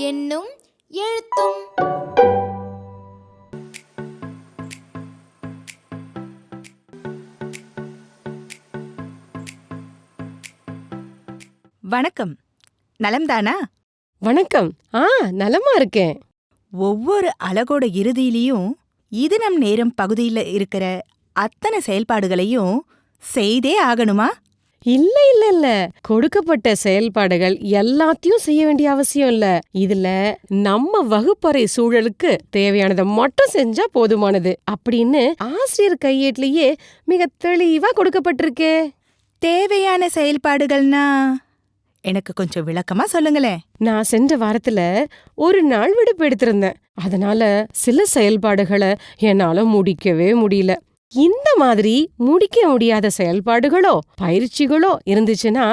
என்னும் எழுத்தும் வணக்கம். நலம்தானா? வணக்கம். ஆ நலமா இருக்கேன். ஒவ்வொரு அலகோட இறுதியிலையும் இது நம் நேரம் பகுதியில இருக்கிற அத்தனை செயல்பாடுகளையும் செய்தே ஆகணுமா? இல்ல இல்ல இல்ல. கொடுக்கப்பட்ட செயல்பாடுகள் எல்லாத்தையும் செய்ய வேண்டிய அவசியம் இல்ல. இதுல நம்ம வகுப்பறை சூழலுக்கு தேவையானதை மட்டும் செஞ்சா போதுமானது. அப்படின்னு ஆசிரியர் கையேட்லயே மிக தெளிவா கொடுக்கப்பட்டிருக்கே. தேவையான செயல்பாடுகள்னா? எனக்கு கொஞ்சம் விளக்கமா சொல்லுங்களேன். நான் சென்ற வாரத்துல ஒரு நாள் விடுப்பு எடுத்திருந்தேன். அதனால சில செயல்பாடுகளை என்னால முடிக்கவே முடியல. இந்த மாதிரி முடிக்க முடியாத செயல்பாடுகளோ பயிற்சிகளோ இருந்துச்சுன்னா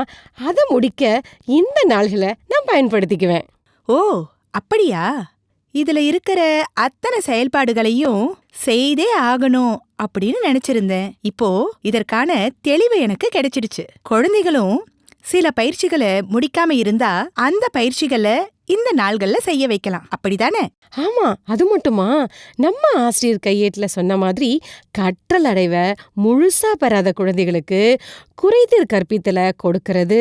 அதை முடிக்க இந்த நாள்களை நான் பயன்படுத்திக்குவேன். ஓ அப்படியா? இதுல இருக்கிற அத்தனை செயல்பாடுகளையும் செய்தே ஆகணும் அப்படின்னு நினைச்சிருந்தேன். இப்போ இதற்கான தெளிவு எனக்கு கிடைச்சிடுச்சு. குழந்தைகளும் சில பயிற்சிகளை முடிக்காம இருந்தா அந்த பயிற்சிகளை இந்த நாள்கள்ல செய்ய வைக்கலாம். அப்படிதானே? ஆமா அது மட்டுமா? நம்ம ஆசிரியர் கையேட்டுல சொன்ன மாதிரி கற்றல் அடைவ முழுசா பெறாத குழந்தைகளுக்கு குறைதீர் கற்பித்தல கொடுக்கறது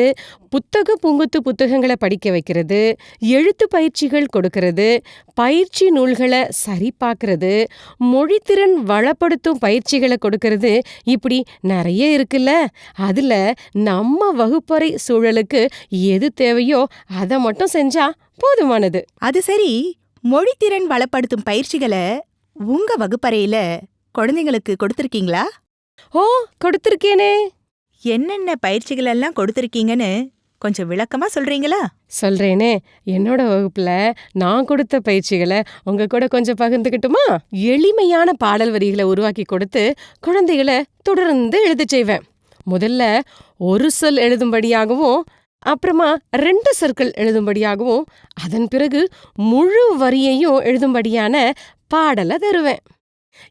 புத்தக பூங்குத்து புத்தகங்களை படிக்க வைக்கிறது எழுத்து பயிற்சிகள் கொடுக்கறது பயிற்சி நூல்களை சரி பார்க்கறது மொழித்திறன் வளப்படுத்தும் பயிற்சிகளை கொடுக்கறது இப்படி நிறைய இருக்குல்ல? அதுல நம்ம வகுப்பறை சூழலுக்கு எது தேவையோ அதை மட்டும் செஞ்சா போதுமானது. அது சரி. மொழித்திறன் வளப்படுத்தும் பயிற்சிகளை உங்க வகுப்பறையில குழந்தைங்களுக்கு கொடுத்திருக்கீங்களா? ஓ கொடுத்திருக்கேனே. என்னென்ன பயிற்சிகள் எல்லாம் கொடுத்திருக்கீங்கன்னு கொஞ்சம் விளக்கமா சொல்றீங்களா? சொல்றேனே. என்னோட வகுப்புல நான் கொடுத்த பயிற்சிகளை உங்க கூட கொஞ்சம் பகிர்ந்துக்கிட்டுமா? எளிமையான பாடல் வரிகளை உருவாக்கி கொடுத்து குழந்தைகளை தொடர்ந்து எழுதச் செய்வேன். முதல்ல ஒரு சொல் எழுதும்படியாகவும் அப்புறமா ரெண்டு சர்க்கிள் எழுதும்படியாகவும் அதன் பிறகு முழு வரியையும் எழுதும்படியான பாடலை தருவேன்.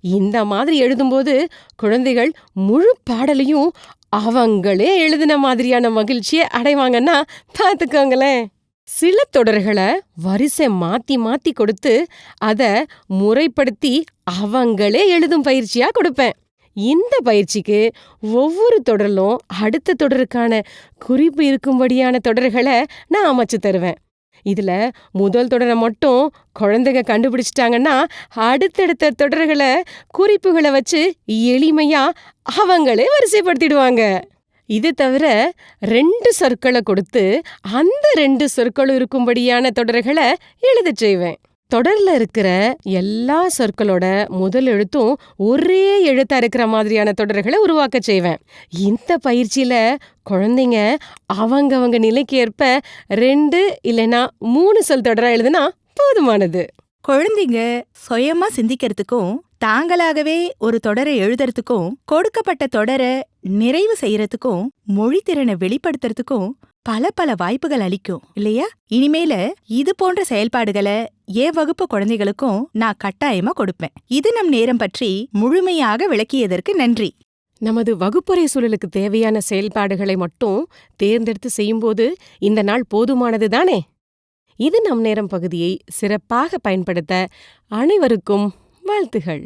இந்த மாதிரி எழுதும்போது குழந்தைகள் முழு பாடலையும் அவங்களே எழுதின மாதிரியான மகிழ்ச்சியை அடைவாங்கன்னா பார்த்துக்கோங்களேன். சில தொடர்களை வரிசை மாத்தி மாத்தி கொடுத்து அத முறைப்படுத்தி அவங்களே எழுதும் பயிற்சியா கொடுப்பேன். இந்த பயிற்சிக்கு ஒவ்வொரு தொடரிலும் அடுத்த தொடருக்கான குறிப்பு இருக்கும்படியான தொடர்களை நான் அமைச்சு தருவேன். இதுல முதல் தொடரை மட்டும் குழந்தைங்க கண்டுபிடிச்சிட்டாங்கன்னா அடுத்தடுத்த தொடர்களை குறிப்புகளை வச்சு எளிமையா அவங்களே வரிசைப்படுத்திடுவாங்க. இது தவிர ரெண்டு சொற்களை கொடுத்து அந்த ரெண்டு சொற்களும் இருக்கும்படியான தொடர்களை எழுதச் செய்வேன். தொடர்ல இருக்கிற எல்லா சொற்களோட முதல் எழுத்தும் ஒரே எழுத்தா இருக்கிற மாதிரியான தொடர்களை உருவாக்க செய்வேன். இந்த பயிற்சியில குழந்தைங்க அவங்கவங்க நிலைக்கு ஏற்ப ரெண்டு இல்லைனா மூணு சொல் தொடரா எழுதுனா போதுமானது. குழந்தைங்க சுயமா சிந்திக்கிறதுக்கும் தாங்களாகவே ஒரு தொடரை எழுதுறதுக்கும் கொடுக்கப்பட்ட தொடரை நிறைவு செய்யறதுக்கும் மொழித்திறனை வெளிப்படுத்துறதுக்கும் பல பல வாய்ப்புகள் அளிக்கும் இல்லையா? இனிமேல இது போன்ற செயல்பாடுகளை என் வகுப்பு குழந்தைகளுக்கும் நான் கட்டாயமா கொடுப்பேன். இது நம் நேரம் பற்றி முழுமையாக விளக்கியதற்கு நன்றி. நமது வகுப்பறை சூழலுக்கு தேவையான செயல்பாடுகளை மட்டும் தேர்ந்தெடுத்து செய்யும்போது இந்த நாள் போதுமானது தானே? இது நம் நேரம் பகுதியை சிறப்பாக பயன்படுத்த அனைவருக்கும் வாழ்த்துகள்.